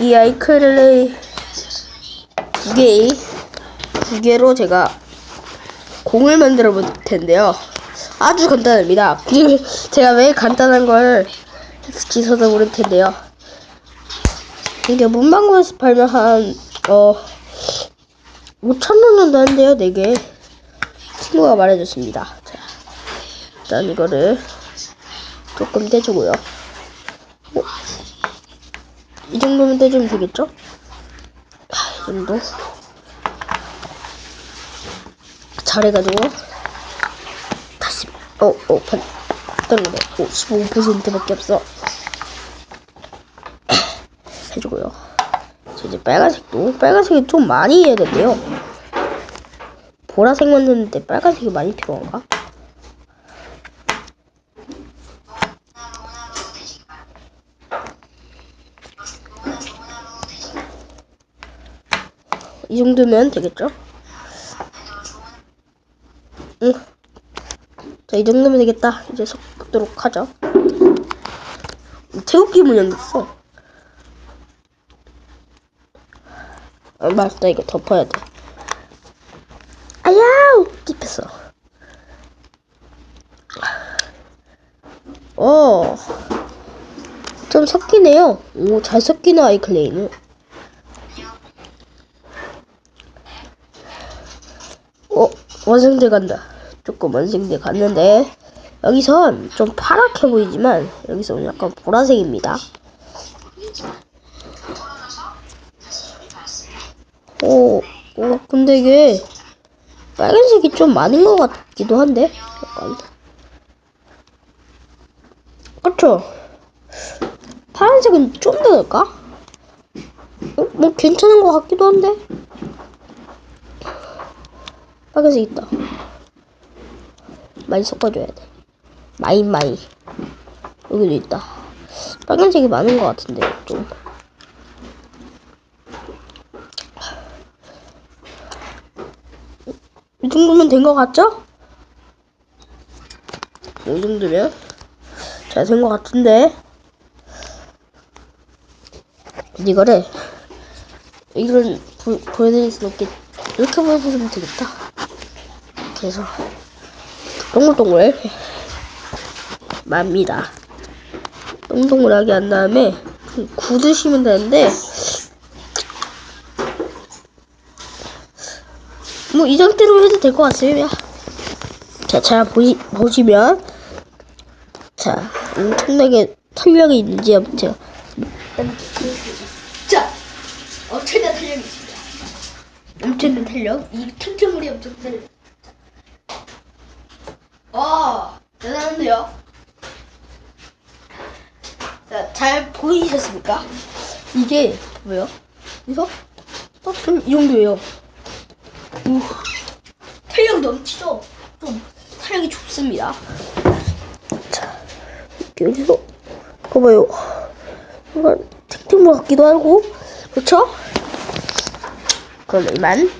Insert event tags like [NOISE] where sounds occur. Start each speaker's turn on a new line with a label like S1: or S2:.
S1: 이 아이클레이 두 개, 두 개로 제가 공을 만들어 볼 텐데요. 아주 간단합니다. [LAUGHS] 제가 왜 간단한 걸 기서도 모를 텐데요. 이게 문방구에서 팔면 한, 어, 5천원 정도 한대요, 4개. 친구가 말해줬습니다. 자, 일단 이거를 조금 떼주고요. 어? 이 정도면 떼주면 되겠죠? 하, 이 정도. 잘해가지고. 다시, 어, 어, 반, 떨리네. 오, 15%밖에 없어. [COUGHS] 해주고요. 자, 이제 빨간색도, 빨간색이 좀 많이 해야 된대요. 보라색 만드는데 빨간색이 많이 필요한가? 이 정도면 되겠죠? 응. 자, 이 정도면 되겠다. 이제 섞도록 하죠. 태극기 문양 있어. 아, 맞다. 이거 덮어야 돼. 아야우! 찝혔어. 어. 좀 섞이네요. 오, 잘 섞이네, 아이클레이는. 어, 완성돼 간다. 조금 완성돼 갔는데, 여기선 좀 파랗게 보이지만, 여기서는 약간 보라색입니다. 오, 오, 근데 이게, 빨간색이 좀 많은 것 같기도 한데, 약간. 그쵸? 파란색은 좀더 넣을까? 어, 뭐 괜찮은 것 같기도 한데? 빨간색 있다. 많이 섞어줘야 돼. 마이 마이. 여기도 있다. 빨간색이 많은 것 같은데 좀. 이 정도면 된 것 같죠? 이 정도면 잘 된 것 같은데 이거를 이걸 보, 보여드릴 수 없게 이렇게 보여주면 되겠다. 그래서 동글동글 맙니다. 동글동글하게 한 다음에 그 굳으시면 되는데 뭐 이 상태로 해도 될 것 같습니다. 자, 잘 보시, 보시면 자 엄청나게 탄력이 있는지 한번 제가 자 엄청난 탄력이 있습니다. 엄청난 탄력 이 틈틈물이 엄청 탄력. 와 대단한데요. 자, 잘 보이셨습니까? 이게 뭐예요? 이거 딱이 정도예요. 오, 탄력 넘치죠? 좀 탄력이 좋습니다. 자, 이렇게 해서 봐봐요. 뭔가 탱탱물 같기도 하고, 그렇죠? 그럼 이만